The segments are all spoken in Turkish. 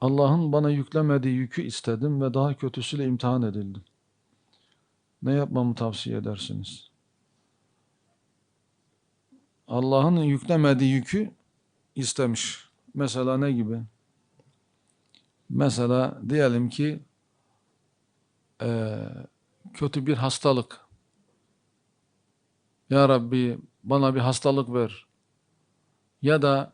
Allah'ın bana yüklemediği yükü istedim ve daha kötüsüyle imtihan edildim. Ne yapmamı tavsiye edersiniz? Allah'ın yüklemediği yükü istemiş. Mesela ne gibi? Mesela diyelim ki eee, kötü bir hastalık. Ya Rabbi bana bir hastalık ver. Ya da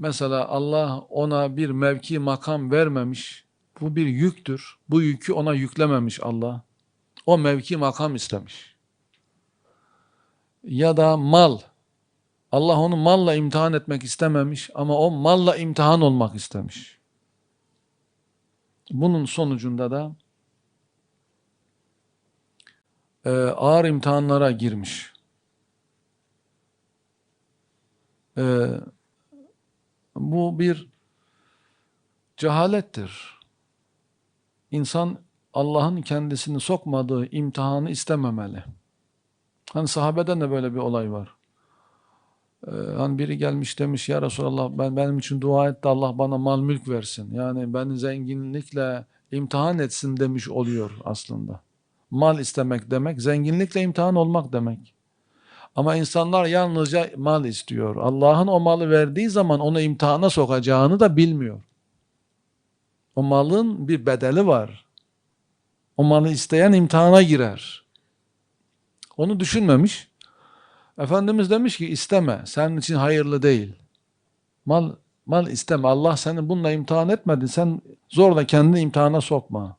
mesela Allah ona bir mevki makam vermemiş. Bu bir yüktür. Bu yükü ona yüklememiş Allah. O mevki makam istemiş. Ya da mal. Allah onu malla imtihan etmek istememiş ama o malla imtihan olmak istemiş. Bunun sonucunda da e, ağır imtihanlara girmiş. E, bu bir cehalettir. İnsan Allah'ın kendisini sokmadığı imtihanı istememeli. Hani sahabeden de böyle bir olay var. Ee, hani biri gelmiş demiş ya Resulallah ben benim için dua et de Allah bana mal mülk versin. Yani beni zenginlikle imtihan etsin demiş oluyor aslında. Mal istemek demek zenginlikle imtihan olmak demek. Ama insanlar yalnızca mal istiyor. Allah'ın o malı verdiği zaman onu imtihana sokacağını da bilmiyor. O malın bir bedeli var. O malı isteyen imtihana girer. Onu düşünmemiş. Efendimiz demiş ki isteme. Senin için hayırlı değil. Mal mal isteme. Allah seni bununla imtihan etmedi. Sen zorla kendini imtihana sokma.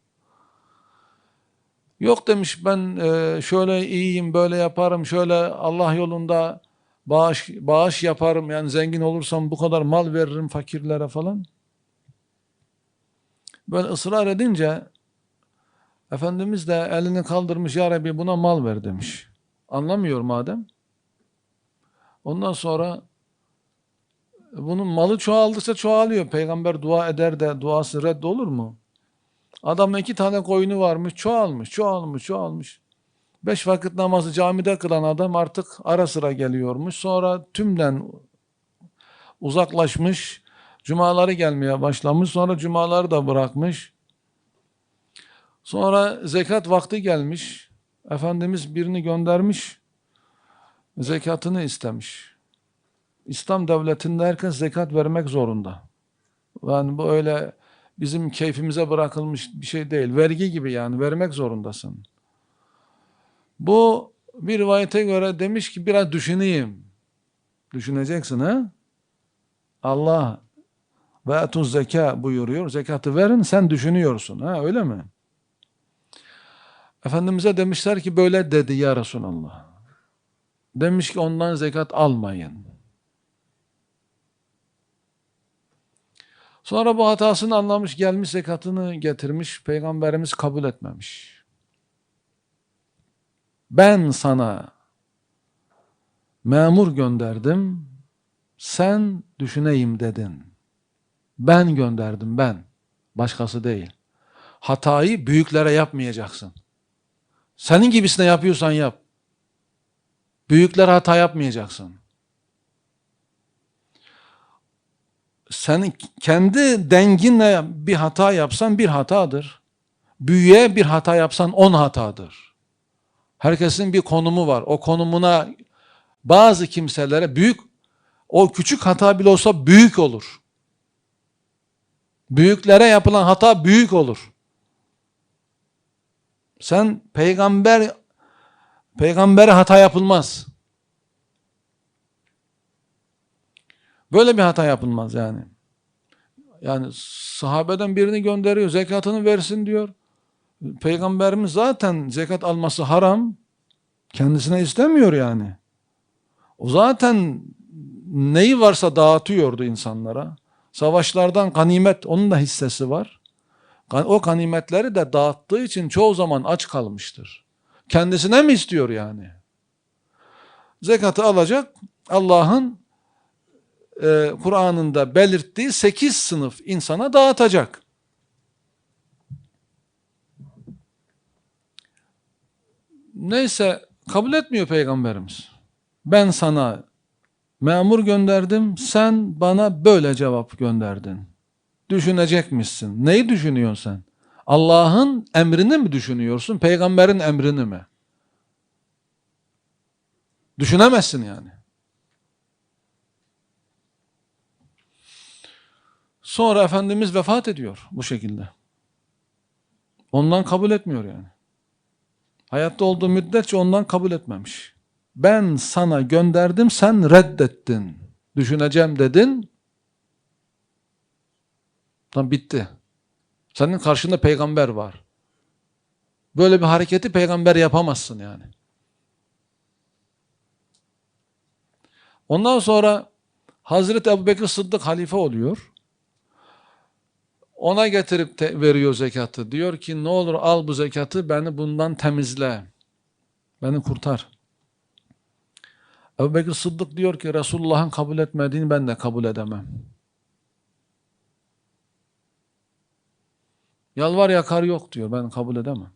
Yok demiş ben e, şöyle iyiyim, böyle yaparım, şöyle Allah yolunda bağış bağış yaparım. Yani zengin olursam bu kadar mal veririm fakirlere falan. Böyle ısrar edince Efendimiz de elini kaldırmış ya Rabbi buna mal ver demiş. Anlamıyor madem. Ondan sonra bunun malı çoğaldıkça çoğalıyor. Peygamber dua eder de duası reddolur mu? Adamın iki tane koyunu varmış, çoğalmış, çoğalmış, çoğalmış. Beş vakit namazı camide kılan adam artık ara sıra geliyormuş. Sonra tümden uzaklaşmış, cumaları gelmeye başlamış. Sonra cumaları da bırakmış. Sonra zekat vakti gelmiş. Efendimiz birini göndermiş. Zekatını istemiş. İslam devletinde herkes zekat vermek zorunda. Yani bu öyle bizim keyfimize bırakılmış bir şey değil. Vergi gibi yani vermek zorundasın. Bu bir rivayete göre demiş ki biraz düşüneyim. Düşüneceksin ha? Allah ve etuz zeka buyuruyor. Zekatı verin sen düşünüyorsun. Ha öyle mi? Efendimiz'e demişler ki böyle dedi ya Resulallah. Demiş ki ondan zekat almayın. Sonra bu hatasını anlamış gelmiş zekatını getirmiş. Peygamberimiz kabul etmemiş. Ben sana memur gönderdim. Sen düşüneyim dedin. Ben gönderdim ben. Başkası değil. Hatayı büyüklere yapmayacaksın. Senin gibisine yapıyorsan yap. Büyükler hata yapmayacaksın. Sen kendi denginle bir hata yapsan bir hatadır. Büyüğe bir hata yapsan on hatadır. Herkesin bir konumu var. O konumuna bazı kimselere büyük, o küçük hata bile olsa büyük olur. Büyüklere yapılan hata büyük olur. Sen peygamber peygambere hata yapılmaz. Böyle bir hata yapılmaz yani. Yani sahabeden birini gönderiyor, zekatını versin diyor. Peygamberimiz zaten zekat alması haram. Kendisine istemiyor yani. O zaten neyi varsa dağıtıyordu insanlara. Savaşlardan ganimet onun da hissesi var. O ganimetleri de dağıttığı için çoğu zaman aç kalmıştır. Kendisine mi istiyor yani? Zekatı alacak Allah'ın e, Kur'an'ında belirttiği sekiz sınıf insana dağıtacak. Neyse kabul etmiyor peygamberimiz. Ben sana memur gönderdim, sen bana böyle cevap gönderdin. düşünecekmişsin. Neyi düşünüyorsun sen? Allah'ın emrini mi düşünüyorsun, peygamberin emrini mi? Düşünemezsin yani. Sonra Efendimiz vefat ediyor bu şekilde. Ondan kabul etmiyor yani. Hayatta olduğu müddetçe ondan kabul etmemiş. Ben sana gönderdim, sen reddettin. Düşüneceğim dedin. Tam bitti. Senin karşında peygamber var. Böyle bir hareketi peygamber yapamazsın yani. Ondan sonra Hazreti Ebubekir Sıddık halife oluyor. Ona getirip veriyor zekatı. Diyor ki ne olur al bu zekatı beni bundan temizle. Beni kurtar. Ebu Bekir Sıddık diyor ki Resulullah'ın kabul etmediğini ben de kabul edemem. Yalvar yakar yok diyor ben kabul edemem.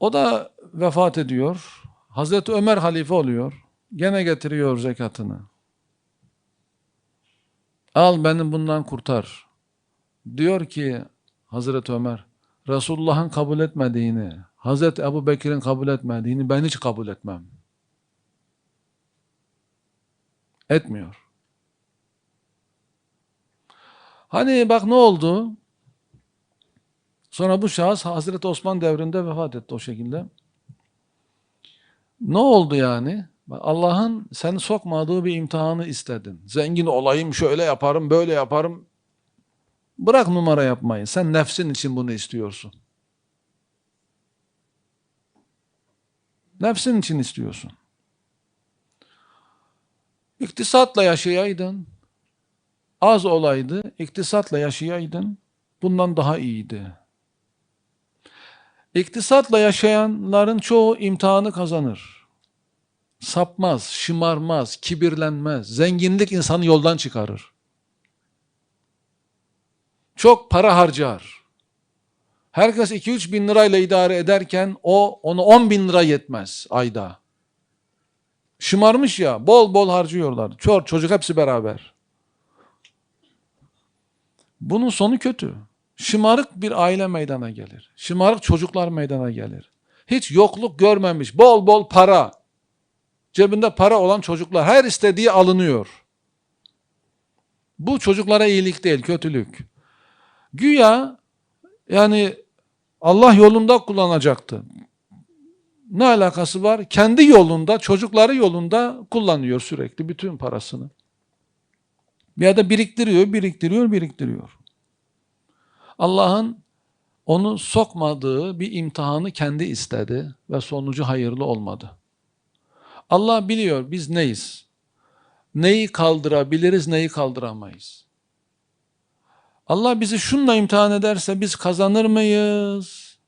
O da vefat ediyor. Hazreti Ömer halife oluyor. Gene getiriyor zekatını. Al beni bundan kurtar. Diyor ki Hazreti Ömer, Resulullah'ın kabul etmediğini, Hazreti Ebu Bekir'in kabul etmediğini ben hiç kabul etmem. Etmiyor. Hani bak ne oldu? Sonra bu şahıs Hazreti Osman devrinde vefat etti o şekilde. Ne oldu yani? Allah'ın seni sokmadığı bir imtihanı istedin. Zengin olayım, şöyle yaparım, böyle yaparım. Bırak numara yapmayı. Sen nefsin için bunu istiyorsun. Nefsin için istiyorsun. İktisatla yaşayaydın, az olaydı, iktisatla yaşayaydın, bundan daha iyiydi. İktisatla yaşayanların çoğu imtihanı kazanır. Sapmaz, şımarmaz, kibirlenmez. Zenginlik insanı yoldan çıkarır. Çok para harcar. Herkes 2-3 bin lirayla idare ederken o onu 10 bin lira yetmez ayda. Şımarmış ya bol bol harcıyorlar. Çor çocuk hepsi beraber. Bunun sonu kötü. Şımarık bir aile meydana gelir. Şımarık çocuklar meydana gelir. Hiç yokluk görmemiş. Bol bol para. Cebinde para olan çocuklar. Her istediği alınıyor. Bu çocuklara iyilik değil, kötülük. Güya yani Allah yolunda kullanacaktı. Ne alakası var? Kendi yolunda, çocukları yolunda kullanıyor sürekli bütün parasını. Bir yerde biriktiriyor, biriktiriyor, biriktiriyor. Allah'ın onu sokmadığı bir imtihanı kendi istedi ve sonucu hayırlı olmadı. Allah biliyor biz neyiz? Neyi kaldırabiliriz, neyi kaldıramayız. Allah bizi şunla imtihan ederse biz kazanır mıyız?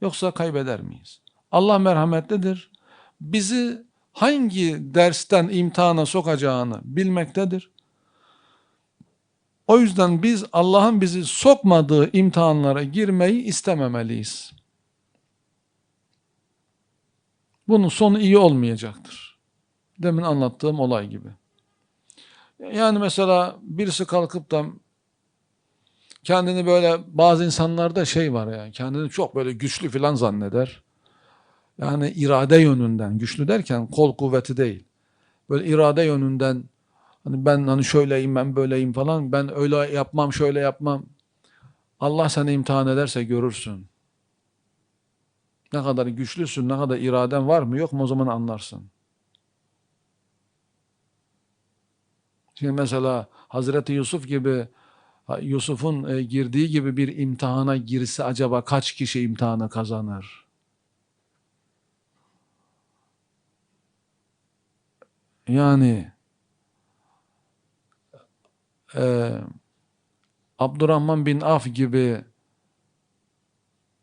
Yoksa kaybeder miyiz? Allah merhametlidir. Bizi hangi dersten imtihana sokacağını bilmektedir. O yüzden biz Allah'ın bizi sokmadığı imtihanlara girmeyi istememeliyiz. Bunun sonu iyi olmayacaktır. Demin anlattığım olay gibi. Yani mesela birisi kalkıp da kendini böyle bazı insanlarda şey var yani kendini çok böyle güçlü filan zanneder. Yani irade yönünden güçlü derken kol kuvveti değil. Böyle irade yönünden hani ben hani şöyleyim ben böyleyim falan ben öyle yapmam şöyle yapmam. Allah seni imtihan ederse görürsün. Ne kadar güçlüsün, ne kadar iraden var mı yok mu o zaman anlarsın. Şimdi mesela Hazreti Yusuf gibi Yusuf'un e, girdiği gibi bir imtihana girse acaba kaç kişi imtihanı kazanır? Yani e, Abdurrahman bin Af gibi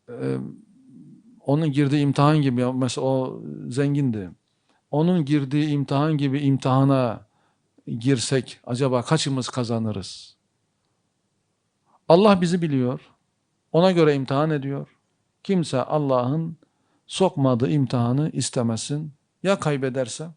e, onun girdiği imtihan gibi mesela o zengindi. Onun girdiği imtihan gibi imtihana girsek acaba kaçımız kazanırız? Allah bizi biliyor. Ona göre imtihan ediyor. Kimse Allah'ın sokmadığı imtihanı istemesin. Ya kaybederse?